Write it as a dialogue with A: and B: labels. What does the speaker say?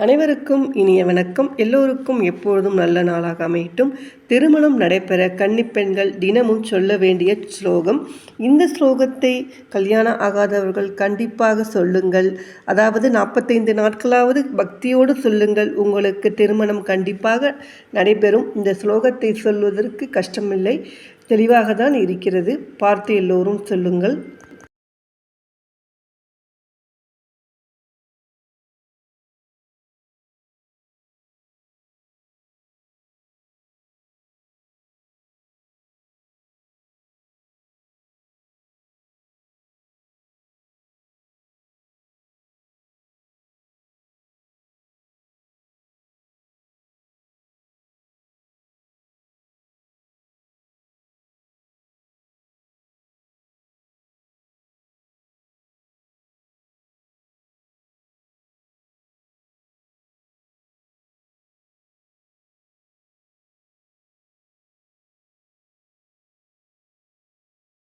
A: அனைவருக்கும் இனிய வணக்கம். எல்லோருக்கும் எப்பொழுதும் நல்ல நாளாக அமையட்டும். திருமணம் நடைபெற கன்னிப்பெண்கள் தினமும் சொல்ல வேண்டிய ஸ்லோகம். இந்த ஸ்லோகத்தை கல்யாணம் ஆகாதவர்கள் கண்டிப்பாக சொல்லுங்கள். அதாவது நாற்பத்தைந்து நாட்களாவது பக்தியோடு சொல்லுங்கள். உங்களுக்கு திருமணம் கண்டிப்பாக நடைபெறும். இந்த ஸ்லோகத்தை சொல்வதற்கு கஷ்டமில்லை. தெளிவாக தான் இருக்கிறது. பார்த்து எல்லோரும் சொல்லுங்கள்.